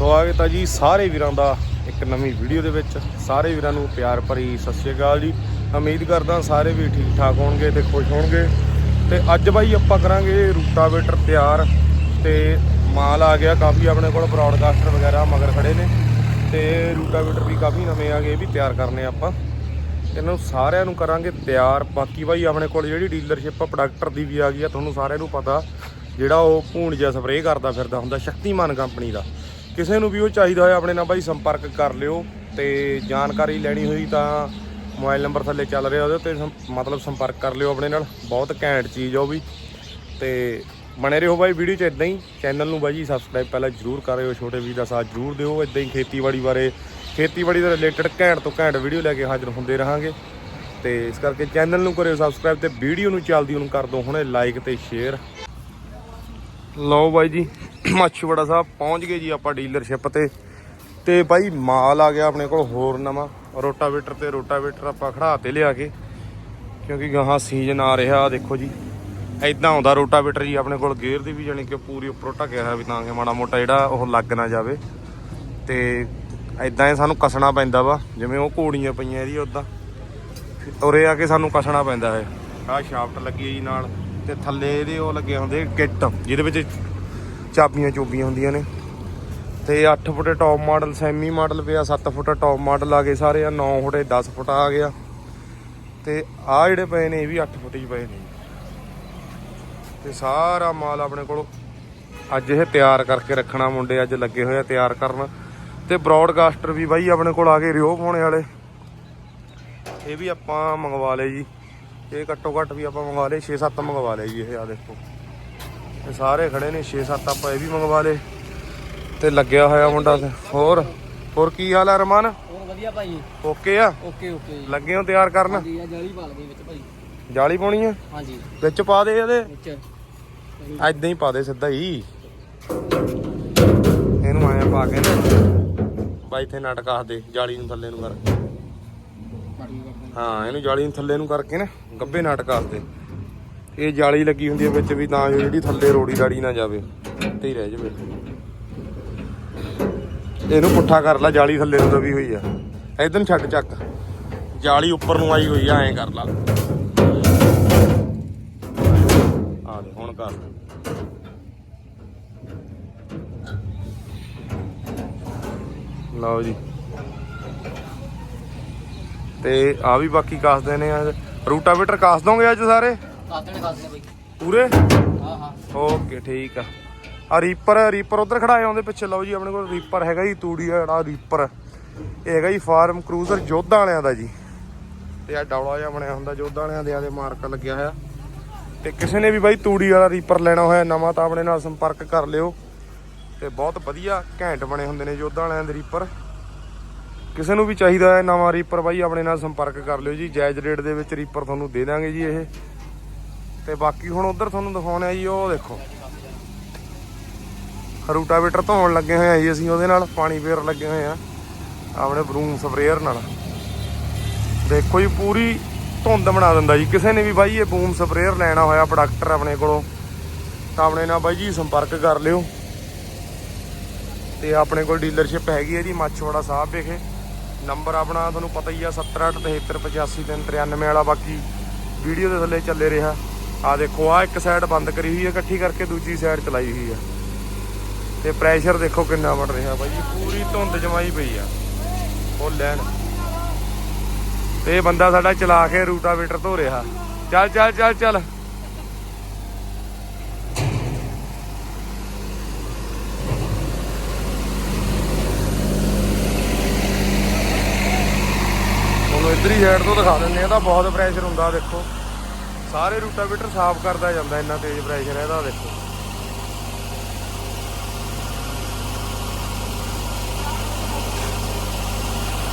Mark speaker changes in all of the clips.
Speaker 1: ਸਵਾਗਤ ਹੈ ਜੀ ਸਾਰੇ ਵੀਰਾਂ ਦਾ ਇੱਕ ਨਵੀਂ ਵੀਡੀਓ ਦੇ ਵਿੱਚ। ਸਾਰੇ ਵੀਰਾਂ ਨੂੰ ਪਿਆਰ ਭਰੀ ਸਤਿ ਸ਼੍ਰੀ ਅਕਾਲ ਜੀ। ਉਮੀਦ ਕਰਦਾ ਸਾਰੇ ਵੀ ਠੀਕ ਠਾਕ ਹੋਣਗੇ ਤੇ ਖੁਸ਼ ਹੋਣਗੇ। ਤੇ ਅੱਜ ਬਾਈ ਆਪਾਂ ਕਰਾਂਗੇ ਰੂਟਾਵੇਟਰ ਤਿਆਰ ਤੇ ਮਾਲ ਆ ਗਿਆ ਕਾਫੀ ਆਪਣੇ ਕੋਲ ਬ੍ਰੌਡਕਾਸਟਰ ਵਗੈਰਾ ਮਗਰ ਖੜੇ ਨੇ। ਤੇ ਰੂਟਾਵੇਟਰ ਵੀ ਕਾਫੀ ਨਵੇਂ ਆ ਗਏ ਵੀ ਤਿਆਰ ਕਰਨੇ ਆਪਾਂ। ਇਹਨਾਂ ਨੂੰ ਸਾਰਿਆਂ ਨੂੰ ਕਰਾਂਗੇ ਤਿਆਰ। ਬਾਕੀ ਬਾਈ ਆਪਣੇ ਕੋਲ ਜਿਹੜੀ ਡੀਲਰਸ਼ਿਪ ਆ ਪ੍ਰੋਡਕਟਰ ਦੀ ਵੀ ਆ ਗਈ ਆ, ਤੁਹਾਨੂੰ ਸਾਰਿਆਂ ਨੂੰ ਪਤਾ। ਜਿਹੜਾ ਉਹ ਭੂਣ ਜਿਹਾ ਸਪਰੇਅ ਕਰਦਾ ਫਿਰਦਾ ਹੁੰਦਾ, ਸ਼ਕਤੀਮਾਨ ਕੰਪਨੀ ਦਾ। ਕਿਸੇ ਨੂੰ ਵੀ ਉਹ ਚਾਹੀਦਾ ਹੋਇਆ ਆਪਣੇ ਨਾਲ ਬਾਈ ਸੰਪਰਕ ਕਰ ਲਿਓ ਤੇ ਜਾਣਕਾਰੀ ਲੈਣੀ ਹੋਈ ਤਾਂ ਮੋਬਾਈਲ ਨੰਬਰ ਥੱਲੇ ਚੱਲ ਰਿਹਾ ਉਹਦੇ ਉੱਤੇ ਸੰ- ਮਤਲਬ ਸੰਪਰਕ ਕਰ ਲਿਓ ਆਪਣੇ ਨਾਲ, ਬਹੁਤ ਘੈਂਟ ਚੀਜ਼ ਆ ਉਹ ਵੀ। ਤੇ ਬਣੇ ਰਹੋ ਬਾਈ ਵੀਡੀਓ 'ਚ ਇਦਾਂ ਹੀ, ਚੈਨਲ ਨੂੰ ਬਾਈ ਜੀ ਸਬਸਕ੍ਰਾਈਬ ਪਹਿਲਾਂ ਜਰੂਰ ਕਰਿਓ, ਛੋਟੇ ਵੀਰ ਦਾ ਸਾਥ ਜਰੂਰ ਦਿਓ ਇਦਾਂ ਹੀ ਖੇਤੀਬਾੜੀ ਬਾਰੇ, ਖੇਤੀਬਾੜੀ ਦੇ ਰਿਲੇਟਡ ਘੈਂਟ ਤੋਂ ਘੈਂਟ ਵੀਡੀਓ ਲੈ ਕੇ ਹਾਜ਼ਰ ਹੁੰਦੇ ਰਹਾਂਗੇ। ਤੇ ਇਸ ਕਰਕੇ ਚੈਨਲ ਨੂੰ ਕਰਿਓ ਸਬਸਕ੍ਰਾਈਬ ਤੇ ਵੀਡੀਓ ਨੂੰ ਚੱਲਦੀ ਉਹਨੂੰ ਕਰ ਦਿਓ ਹੁਣੇ ਲਾਈਕ ਤੇ ਸ਼ੇਅਰ ਲਓ ਬਾਈ ਜੀ ਮਾਛੀਵਾੜਾ ਸਾਹਿਬ ਪਹੁੰਚ ਗਏ ਜੀ ਆਪਾਂ ਡੀਲਰਸ਼ਿਪ ਤੇ। ਤੇ ਬਾਈ ਮਾਲ ਆ ਗਿਆ ਆਪਣੇ ਕੋਲ ਹੋਰ ਨਵਾਂ। ਰੋਟਾਵੇਟਰ ਤੇ ਰੋਟਾਵੇਟਰ ਆਪਾਂ ਖੜਾ ਤੇ ਲਿਆ ਕੇ, ਕਿਉਂਕਿ ਗਾਹਾਂ ਸੀਜ਼ਨ ਆ ਰਿਹਾ, ਦੇਖੋ ਜੀ। ਐਦਾਂ ਆਉਂਦਾ ਰੋਟਾਵੇਟਰ ਜੀ ਆਪਣੇ ਕੋਲ ਗੇਅਰ ਦੀ ਵੀ, ਜਾਣੀ ਕਿ ਪੂਰੀ ਉੱਪਰੋਂ ਢੱਕਿਆ ਹੋਇਆ ਵੀ ਤਾਂ ਕਿ ਮਾੜਾ ਮੋਟਾ ਜਿਹੜਾ ਉਹ ਲੱਗ ਨਾ ਜਾਵੇ। ਤੇ ਐਦਾਂ ਹੀ ਸਾਨੂੰ ਕਸਣਾ ਪੈਂਦਾ ਵਾ, ਜਿਵੇਂ ਉਹ ਘੋੜੀਆਂ ਪਈਆਂ ਇਹਦੀ ਉਦਾਂ ਉਰੇ ਆ ਕੇ ਸਾਨੂੰ ਕਸਣਾ ਪੈਂਦਾ ਹੈ। ਆਹ ਸ਼ਾਫਟ ਲੱਗੀ ਜੀ ਨਾਲ, ਤੇ ਥੱਲੇ ਇਹਦੇ ਉਹ ਲੱਗੇ ਹੁੰਦੇ ਕਿੱਟ, ਜਿਹਦੇ ਵਿੱਚ ਚਾਬੀਆਂ ਚੋਬੀਆਂ ਹੁੰਦੀਆਂ ਨੇ। ਤੇ 8 foot top model semi model ਪਿਆ 7 ਫੁੱਟ ਟੌਪ ਮਾਡਲ ਆ ਗਏ ਸਾਰੇ, ਆ 9 ਫੁੱਟ 10 ਫੁੱਟ ਆ ਗਿਆ। ਤੇ ਆ ਜਿਹੜੇ ਪਏ ਨੇ, ਇਹ ਵੀ 8 ਫੁੱਟ ਹੀ ਪਏ ਨੇ। ਤੇ ਸਾਰਾ ਮਾਲ ਆਪਣੇ ਕੋਲ ਅੱਜ ਇਹ ਤਿਆਰ ਕਰਕੇ ਰੱਖਣਾ ਮੁੰਡੇ, ਅੱਜ ਲੱਗੇ ਹੋਏ ਆ ਤਿਆਰ ਕਰਨ। ਤੇ ਬ੍ਰੌਡਕਾਸਟਰ ਵੀ ਬਾਈ ਆਪਣੇ ਕੋਲ ਆ ਗਏ, ਰਿਓ ਪਾਉਣੇ ਵਾਲੇ। ਇਹ ਵੀ ਆਪਾਂ ਮੰਗਵਾ ਲਏ ਜੀ। ਇਹ ਘੱਟੋ ਘੱਟ ਵੀ ਆਪਾਂ ਮੰਗਵਾ ਲਏ 6-7 ਮੰਗਵਾ ਲਏ ਜੀ ਇਹ ਆ ਦੇਖੋ। ਇਹ ਸਾਰੇ ਖੜੇ ਨੇ 6-7 ਆਪਾਂ ਇਹ ਵੀ ਮੰਗਵਾ ਲਏ ਤੇ ਲੱਗਿਆ ਹੋਇਆ ਮੁੰਡਾ ਤੇ। ਹੋਰ ਹੋਰ ਕੀ ਹਾਲ ਆ ਰਮਨ?
Speaker 2: ਹੋਰ ਵਧੀਆ ਭਾਈ।
Speaker 1: ਓਕੇ ਆ?
Speaker 2: Okay okay.
Speaker 1: ਲੱਗੇ ਹੋ ਤਿਆਰ ਕਰਨ?
Speaker 2: ਜਾਲੀ ਪਾ ਲਗੇ ਵਿੱਚ ਭਾਈ।
Speaker 1: ਜਾਲੀ ਪਾਉਣੀ ਆ?
Speaker 2: ਹਾਂਜੀ।
Speaker 1: ਵਿੱਚ ਪਾ ਦੇ ਇਹਦੇ?
Speaker 2: ਵਿੱਚ।
Speaker 1: ਐਦਾਂ ਹੀ ਪਾ ਦੇ ਸਿੱਧਾ ਹੀ। ਇਹਨੂੰ ਆਇਆ ਪਾ ਕੇ ਨਾ। ਬਾਈ ਇੱਥੇ ਨਟ ਕੱਸ ਦੇ ਜਾਲੀ ਨੂੰ ਥੱਲੇ ਨੂੰ ਕਰ। ਹਾਂ ਇਹਨੂੰ ਜਾਲੀ ਨੂੰ ਥੱਲੇ ਨੂੰ ਕਰਕੇ ਨਾ ਗੱਬੇ ਨਟ ਕੱਸ ਦੇ। ਇਹ ਜਾਲੀ ਲੱਗੀ ਹੁੰਦੀ ਹੈ ਵਿੱਚ ਵੀ ਤਾਂ ਜੋ ਜਿਹੜੀ ਥੱਲੇ ਰੋੜੀ ਰਾੜੀ ਨਾ ਜਾਵੇ ਤੇ ਹੀ ਰਹਿ ਜਾਵੇ। ਇਹਨੂੰ ਪੁੱਠਾ ਕਰ ਲੈ, ਜਾਲੀ ਥੱਲੇ ਨੂੰ ਦਬੀ ਹੋਈ ਆ। ਇਧਰ ਨੂੰ ਛੱਡ ਚੱਕ। ਜਾਲੀ ਉੱਪਰ ਨੂੰ ਆਈ ਹੋਈ ਆ, ਐਂ ਕਰ ਲਾ। ਆ ਦੇ, ਹੁਣ ਕਰ ਲਓ ਜੀ। ਤੇ ਆ ਵੀ ਬਾਕੀ ਕਾਸਦੇ ਨੇ ਅੱਜ ਰੂਟਾਵੇਟਰ ਕਾਸ ਦੋਗੇ ਅੱਜ ਸਾਰੇ? ਪੂਰੇ?
Speaker 2: ਹਾਂ ਹਾਂ।
Speaker 1: ਓਕੇ ਠੀਕ ਆ। ਆ ਰੀਪਰ ਰੀਪਰ ਉਧਰ ਖੜਾਏ ਆਉਂਦੇ ਪਿੱਛੇ ਲਓ ਜੀ ਆਪਣੇ ਕੋਲ ਰੀਪਰ ਹੈਗਾ ਜੀ ਤੂੜੀ ਵਾਲਾ ਰੀਪਰ। ਇਹ ਹੈਗਾ ਜੀ ਫਾਰਮ ਕਰੂਜ਼ਰ ਜੋਧਾ ਵਾਲਿਆਂ ਦਾ ਜੀ। ਤੇ ਆ ਡੌਲਾ ਜਿਹਾ ਬਣਿਆ ਹੁੰਦਾ ਜੋਧਾ ਵਾਲਿਆਂ ਦੇ ਆਦੇ ਮਾਰਕ ਲੱਗਿਆ ਹੋਇਆ। ਤੇ ਕਿਸੇ ਨੇ ਵੀ ਬਾਈ ਤੂੜੀ ਵਾਲਾ ਰੀਪਰ ਲੈਣਾ ਹੋਇਆ ਨਵਾਂ ਤਾਂ ਆਪਣੇ ਨਾਲ ਸੰਪਰਕ ਕਰ ਲਿਓ। ਤੇ ਬਹੁਤ ਵਧੀਆ ਘੈਂਟ ਬਣੇ ਹੁੰਦੇ ਨੇ ਜੋਧਾ ਵਾਲਿਆਂ ਦੇ ਰੀਪਰ। ਕਿਸੇ ਨੂੰ ਵੀ ਚਾਹੀਦਾ ਹੈ ਨਵਾਂ ਰੀਪਰ ਬਾਈ ਆਪਣੇ ਨਾਲ ਸੰਪਰਕ ਕਰ ਲਿਓ ਜੀ। ਜਾਇਜ਼ ਰੇਟ ਦੇ ਵਿੱਚ ਰੀਪਰ ਤੁਹਾਨੂੰ ਦੇ ਦਾਂਗੇ ਜੀ ਇਹ। ਤੇ ਬਾਕੀ ਹੁਣ ਉਧਰ ਤੁਹਾਨੂੰ ਦਿਖਾਉਣੇ ਆ ਜੀ, ਉਹ ਦੇਖੋ। ਰੂਟਾਵੇਟਰ ਧੋਣ ਲੱਗੇ ਹੋਏ ਆ ਜੀ ਅਸੀਂ, ਉਹਦੇ ਨਾਲ ਪਾਣੀ ਫੇਰ ਲੱਗੇ ਹੋਏ ਆ। ਆਪਣੇ ਬਰੂਮ ਸਪਰੇਅਰ ਨਾਲ। ਦੇਖੋ ਜੀ, ਪੂਰੀ ਧੁੰਦ ਬਣਾ ਦਿੰਦਾ ਜੀ। ਕਿਸੇ ਨੇ ਵੀ ਬਾਈ ਇਹ ਬੂਮ ਸਪਰੇਅਰ ਲੈਣਾ ਹੋਇਆ ਪ੍ਰੋਡਕਟਰ ਆਪਣੇ ਕੋਲੋਂ, ਤਾਂ ਆਪਣੇ ਨਾਲ ਬਾਈ ਜੀ ਸੰਪਰਕ ਕਰ ਲਿਓ। ਤੇ ਆਪਣੇ ਕੋਲ ਡੀਲਰਸ਼ਿਪ ਹੈਗੀ ਹੈ ਜੀ ਮਾਛਵਾੜਾ ਸਾਹਿਬ ਵਿਖੇ। ਨੰਬਰ ਆਪਣਾ ਤੁਹਾਨੂੰ ਪਤਾ ਹੀ ਆ 7873855393 ਵਾਲਾ। ਬਾਕੀ ਵੀਡੀਓ ਦੇ ਥੱਲੇ ਚੱਲੇ ਰਿਹਾ। ਆ ਦੇਖੋ ਆ ਇੱਕ ਸਾਈਡ ਬੰਦ ਕਰੀ ਹੋਈ ਹੈ ਇਕੱਠੀ ਕਰਕੇ ਦੂਜੀ ਸਾਈਡ ਚਲਾਈ ਹੋਈ ਆ। ਤੇ ਪ੍ਰੈਸ਼ਰ ਦੇਖੋ ਕਿੰਨਾ ਵੜ ਰਿਹਾ ਬਾਈ, ਪੂਰੀ ਧੁੰਦ ਜਮਾਈ ਪਈ ਆ। ਉਹ ਲੈਣ। ਤੇ ਬੰਦਾ ਸਾਡਾ ਚਲਾ ਕੇ ਰੂਟਾਵੇਟਰ ਧੋ ਰਿਹਾ। ਚੱਲ ਚੱਲ ਚੱਲ ਚੱਲ। ਤੁਹਾਨੂੰ ਇਧਰ ਹੀ ਸਾਈਡ ਤੋਂ ਦਿਖਾ ਦਿੰਦੇ ਆ ਤਾਂ ਬਹੁਤ ਪ੍ਰੈਸ਼ਰ ਹੁੰਦਾ, ਦੇਖੋ। ਸਾਰੇ ਰੂਟਾਵੇਟਰ ਸਾਫ਼ ਕਰਦਾ ਜਾਂਦਾ, ਇੰਨਾ ਤੇਜ਼ ਪ੍ਰੈਸ਼ਰ ਹੈ ਇਹਦਾ ਦੇਖੋ।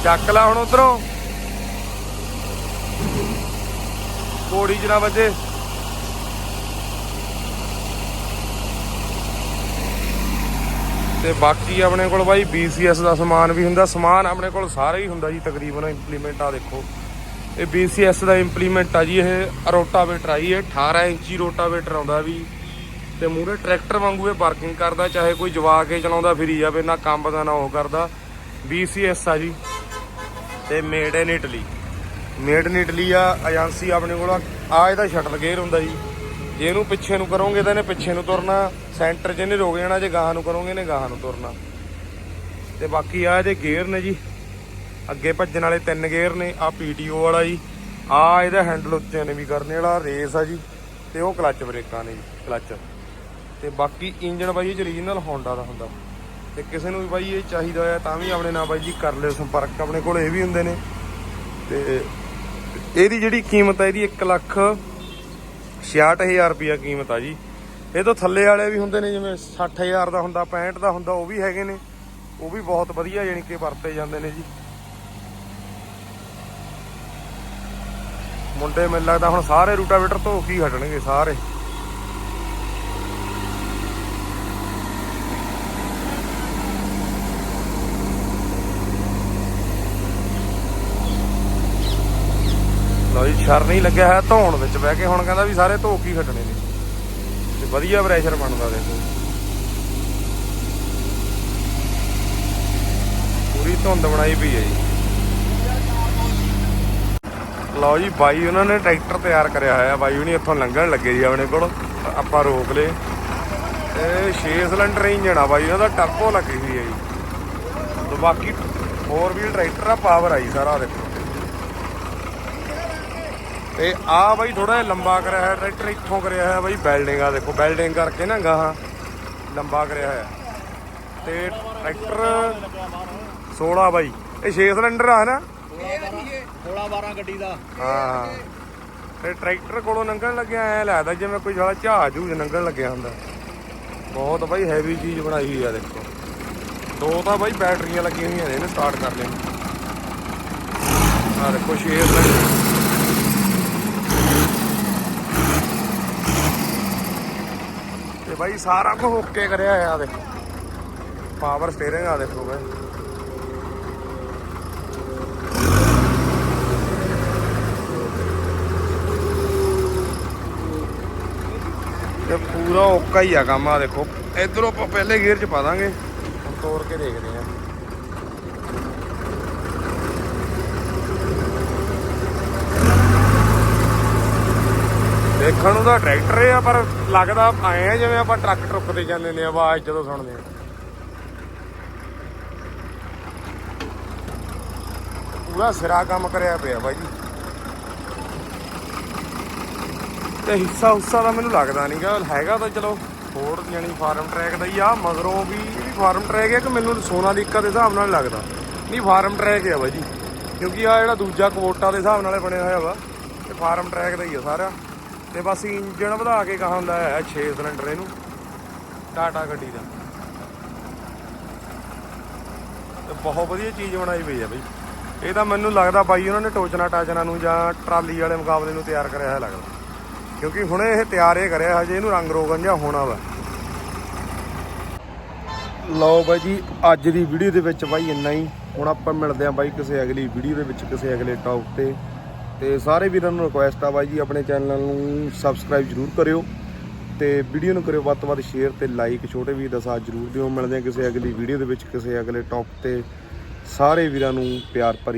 Speaker 1: ਚੱਕ ਲਾ ਹੁਣ ਉਧਰੋਂ। ਕੋੜੀ ਚ ਨਾ ਵੱਜੇ। ਤੇ ਬਾਕੀ ਆਪਣੇ ਕੋਲ ਬਾਈ BCS ਦਾ ਸਮਾਨ ਵੀ ਹੁੰਦਾ, ਸਮਾਨ ਆਪਣੇ ਕੋਲ ਸਾਰਾ ਹੀ ਹੁੰਦਾ ਜੀ, ਤਕਰੀਬਨ ਇੰਪਲੀਮੈਂਟ ਆ ਦੇਖੋ। ਇਹ BCS ਦਾ ਇੰਪਲੀਮੈਂਟ ਆ ਜੀ, ਇਹ ਰੋਟਾਵੇਟਰ ਆ ਜੀ, ਇਹ 18 ਇੰਚੀ ਰੋਟਾਵੇਟਰ ਆਉਂਦਾ ਵੀ। ਤੇ ਮੂਰੇ ਟਰੈਕਟਰ ਵਾਂਗੂ ਇਹ ਵਰਕਿੰਗ ਕਰਦਾ, ਚਾਹੇ ਕੋਈ ਜਵਾ ਕੇ ਚਲਾਉਂਦਾ, ਫਿਰੀ ਜਾਵੇ, ਨਾ ਕੰਮ ਦਾ, ਨਾ ਉਹ ਕਰਦਾ। BCS ਆ ਜੀ, ਤੇ made in Italy made in Italy ਆ ਏਜੰਸੀ ਆਪਣੇ ਕੋਲ ਆ। ਆਹ ਇਹਦਾ ਸ਼ਟਲ ਗੇਅਰ ਹੁੰਦਾ ਜੀ। ਜੇ ਇਹਨੂੰ ਪਿੱਛੇ ਨੂੰ ਕਰੋਗੇ ਤਾਂ ਇਹਨੇ ਪਿੱਛੇ ਨੂੰ ਤੁਰਨਾ। ਸੈਂਟਰ 'ਚ ਇਹਨੇ ਰੁਕ ਜਾਣਾ, ਜੇ ਗਾਹਾਂ ਨੂੰ ਕਰੋਗੇ, ਇਹਨੇ ਗਾਹਾਂ ਨੂੰ ਤੁਰਨਾ। ਤੇ ਬਾਕੀ ਆ ਇਹਦੇ ਗੇਅਰ ਨੇ ਜੀ। ਅੱਗੇ ਭੱਜਣ ਵਾਲੇ ਤਿੰਨ ਗੇਅਰ ਨੇ ਆ ਪੀਟੀਓ ਵਾਲਾ ਜੀ। ਆ ਇਹਦਾ ਹੈਂਡਲ ਉੱਤੇ ਨੇ ਵੀ ਕਰਨੇ ਵਾਲਾ ਰੇਸ ਆ ਜੀ। ਤੇ ਉਹ ਕਲੱਚ ਬ੍ਰੇਕਾਂ ਨੇ ਜੀ ਕਲੱਚ ਤੇ ਬਾਕੀ ਇੰਜਨ ਬਾਈ ਇਹ ਓਰੀਜਨਲ ਹੋਂਡਾ ਦਾ ਹੁੰਦਾ। ਤੇ ਕਿਸੇ ਨੂੰ ਵੀ ਬਾਈ ਇਹ ਚਾਹੀਦਾ ਹੋਇਆ ਤਾਂ ਵੀ ਆਪਣੇ ਨਾਲ ਬਾਈ ਜੀ ਕਰ ਲਿਓ ਸੰਪਰਕ। ਆਪਣੇ ਕੋਲ ਇਹ ਵੀ ਹੁੰਦੇ ਨੇ। ਤੇ ਇਹਦੀ ਜਿਹੜੀ ਕੀਮਤ ਆ, ਇਹਦੀ 1 ਲੱਖ 66000 ਰੁਪਿਆ ਕੀਮਤ ਆ ਜੀ। ਇਹ ਤੋਂ ਥੱਲੇ ਵਾਲੇ ਵੀ ਹੁੰਦੇ ਨੇ, ਜਿਵੇਂ 60000 ਦਾ ਹੁੰਦਾ 65 ਦਾ ਹੁੰਦਾ, ਉਹ ਵੀ ਹੈਗੇ ਨੇ। ਉਹ ਵੀ ਬਹੁਤ ਵਧੀਆ ਯਾਨੀ ਕਿ ਵਰਤੇ ਜਾਂਦੇ ਨੇ ਜੀ। ਮੁੰਡੇ ਮੈਨੂੰ ਲੱਗਦਾ ਹੁਣ ਸਾਰੇ ਰੂਟਾਵੇਟਰ ਧੋ ਕੇ ਹੀ ਹਟਣਗੇ ਸਾਰੇ। ਲਓ ਜੀ, ਸ਼ਰ ਨਹੀਂ ਲੱਗਿਆ ਹੈ ਧੋਣ ਵਿੱਚ, ਬਹਿ ਕੇ ਹੁਣ ਕਹਿੰਦਾ ਵੀ ਸਾਰੇ ਧੋ ਕੇ ਹੀ ਹਟਣੇ ਨੇ। ਤੇ ਵਧੀਆ ਪ੍ਰੈਸ਼ਰ ਬਣਦਾ ਦੇਖੋ। ਪੂਰੀ ਧੁੰਦ ਬਣਾਈ ਪਈ ਹੈ ਜੀ। ਲਓ ਜੀ, ਬਾਈ ਉਹਨਾਂ ਨੇ ਟਰੈਕਟਰ ਤਿਆਰ ਕਰਿਆ ਹੋਇਆ, ਬਾਈ ਉਹਨੇ ਇੱਥੋਂ ਲੰਘਣ ਲੱਗੇ ਜੀ ਆਪਣੇ ਕੋਲ, ਆਪਾਂ ਰੋਕ ਲਏ। ਇਹ 6 ਸਿਲੰਡਰ ਇੰਜਣ ਆ ਬਾਈ ਉਹਦਾ ਦਾ ਟਰਬੋ ਲੱਗੀ ਹੋਈ ਹੈ ਜੀ। ਤੇ ਬਾਕੀ 4 ਵੀਲ ਟਰੈਕਟਰ ਆ ਪਾਵਰ ਆਈ ਸਾਰਾ ਦੇਖੋ ਤੇ ਆ ਬਾਈ ਥੋੜਾ ਜਿਹਾ ਲੰਬਾ ਕਰਿਆ ਹੋਇਆ, ਟਰੈਕਟਰ ਇੱਥੋਂ ਕਰਿਆ ਹੋਇਆ ਬਾਈ ਬਿਲਡਿੰਗ ਆ ਦੇਖੋ ਬੈਲਡਿੰਗ ਕਰਕੇ ਨਾ ਗਾਹਾਂ ਲੰਬਾ ਕਰਿਆ ਹੋਇਆ। ਤੇ ਟਰੈਕਟਰ 16 ਬਾਈ, ਇਹ 6 ਸਿਲੰਡਰ ਆ ਨਾ
Speaker 2: 16 12 ਗੱਡੀ ਦਾ।
Speaker 1: ਹਾਂ। ਤੇ ਟਰੈਕਟਰ ਕੋਲੋਂ ਲੰਘਣ ਲੱਗਿਆ, ਐ ਲੱਗਦਾ ਜਿਵੇਂ ਕੋਈ ਸਾਲਾ ਜਹਾਜ਼ ਜੂਜ ਲੰਘਣ ਲੱਗਿਆ ਹੁੰਦਾ। ਬਹੁਤ ਬਾਈ ਹੈਵੀ ਚੀਜ਼ ਬਣਾਈ ਹੋਈ ਆ ਦੇਖੋ। ਦੋ ਤਾਂ ਬਾਈ ਬੈਟਰੀਆਂ ਲੱਗੀਆਂ ਹੋਈਆਂ ਨੇ, ਇਹਨੂੰ ਸਟਾਰਟ ਕਰ ਲੈਣ ਆ ਦੇਖੋ ਸ਼ੇਰ ਲੱਗ ਤੇ ਬਾਈ ਸਾਰਾ ਕੁਝ ਓਕੇ ਕਰਿਆ ਆ ਦੇਖੋ। ਪਾਵਰ ਸਟੀਅਰਿੰਗ ਆ ਦੇਖੋ ਬਾਈ ਤੇ ਪੂਰਾ ਓਕਾ ਹੀ ਆ ਕੰਮ ਆ ਦੇਖੋ। ਇਧਰੋਂ ਆਪਾਂ ਪਹਿਲੇ ਗੇਅਰ 'ਚ ਪਾ ਦਾਂਗੇ। ਤੋੜ ਕੇ ਦੇਖਦੇ ਆ ਦੇਖਣ ਨੂੰ ਤਾਂ ਟਰੈਕਟਰ ਆ ਪਰ ਲੱਗਦਾ ਆਏ ਆ ਜਿਵੇਂ ਆਪਾਂ ਟਰੱਕ ਟਰੁੱਕ ਤੇ ਜਾਂਦੇ ਨੇ ਆਵਾਜ਼ ਜਦੋਂ ਸੁਣਦੇ ਆ। ਪੂਰਾ ਸਿਰਾ ਕੰਮ ਕਰਿਆ ਪਿਆ ਬਾਈ ਜੀ। ਤੇ ਹਿੱਸਾ ਹੁੱਸਾ ਦਾ ਮੈਨੂੰ ਲੱਗਦਾ ਨਹੀਂਗਾ ਹੈਗਾ ਤਾਂ ਚਲੋ ਫੋਰਡ ਜਾਨੀ ਫਾਰਮ ਟਰੈਕ ਦਾ ਹੀ ਆ, ਮਗਰੋਂ ਵੀ ਇਹ ਵੀ ਫਾਰਮ ਟਰੈਕ ਹੈ ਕਿ ਮੈਨੂੰ ਸੋਨਾ ਦੀ ਸੋਨਾਲੀਕਾ ਦੇ ਹਿਸਾਬ ਨਾਲ ਲੱਗਦਾ। ਨਹੀਂ ਫਾਰਮ ਟਰੈਕ ਹੈ ਬਾਈ ਜੀ, ਕਿਉਂਕਿ ਆ ਜਿਹੜਾ ਦੂਜਾ ਕਵੋਟਾ ਦੇ ਹਿਸਾਬ ਨਾਲ ਬਣਿਆ ਹੋਇਆ ਵਾ, ਇਹ ਫਾਰਮ ਟਰੈਕ ਦਾ ਹੀ ਆ ਸਾਰਾ। ਤੇ ਬਸ ਇੰਜਣ ਵਧਾ ਕੇ ਕਹਾਂ ਹੁੰਦਾ ਹੈ 6 ਸਿਲੰਡਰ ਇਹਨੂੰ, ਟਾਟਾ ਗੱਡੀ ਦਾ। ਤੇ ਬਹੁਤ ਵਧੀਆ ਚੀਜ਼ ਬਣਾਈ ਪਈ ਆ ਬਈ। ਇਹ ਤਾਂ ਮੈਨੂੰ ਲੱਗਦਾ ਬਾਈ ਉਹਨਾਂ ਨੇ ਟੋਚਨਾ ਟਾਚਨਾ ਨੂੰ ਜਾਂ ਟਰਾਲੀ ਵਾਲੇ ਮੁਕਾਬਲੇ ਨੂੰ ਤਿਆਰ ਕਰਿਆ ਹੋਇਆ ਲੱਗਦਾ। ਕਿਉਂਕਿ ਹੁਣੇ ਇਹ ਤਿਆਰ ਇਹ ਕਰਿਆ, ਹਜੇ ਇਹਨੂੰ ਰੰਗ ਰੋਗਨ ਜਾਂ ਹੋਣਾ ਵਾ। ਲਓ ਬਾਈ ਜੀ, ਅੱਜ ਦੀ ਵੀਡੀਓ ਦੇ ਵਿੱਚ ਬਾਈ ਇੰਨਾ ਹੀ। ਹੁਣ ਆਪਾਂ ਮਿਲਦੇ ਆਂ ਬਾਈ ਕਿਸੇ ਅਗਲੀ ਵੀਡੀਓ ਦੇ ਵਿੱਚ, ਕਿਸੇ ਅਗਲੇ ਟੌਪ ਤੇ। ਤੇ ਸਾਰੇ ਵੀਰਾਂ ਨੂੰ ਰਿਕੁਐਸਟ ਆ ਬਾਈ ਜੀ, ਆਪਣੇ ਚੈਨਲ ਨੂੰ ਸਬਸਕ੍ਰਾਈਬ ਜਰੂਰ ਕਰਿਓ। ਤੇ ਵੀਡੀਓ ਨੂੰ ਕਰਿਓ ਵੱਧ ਤੋਂ ਵੱਧ ਸ਼ੇਅਰ ਤੇ ਲਾਈਕ ਛੋਟੇ ਵੀਰ ਦਾ ਸਾਥ ਜਰੂਰ ਦਿਓ। ਮਿਲਦੇ ਆਂ ਕਿਸੇ ਅਗਲੀ ਵੀਡੀਓ ਦੇ ਵਿੱਚ, ਕਿਸੇ ਅਗਲੇ ਟੌਪ ਤੇ। ਸਾਰੇ ਵੀਰਾਂ ਨੂੰ ਪਿਆਰ ਭਰੀ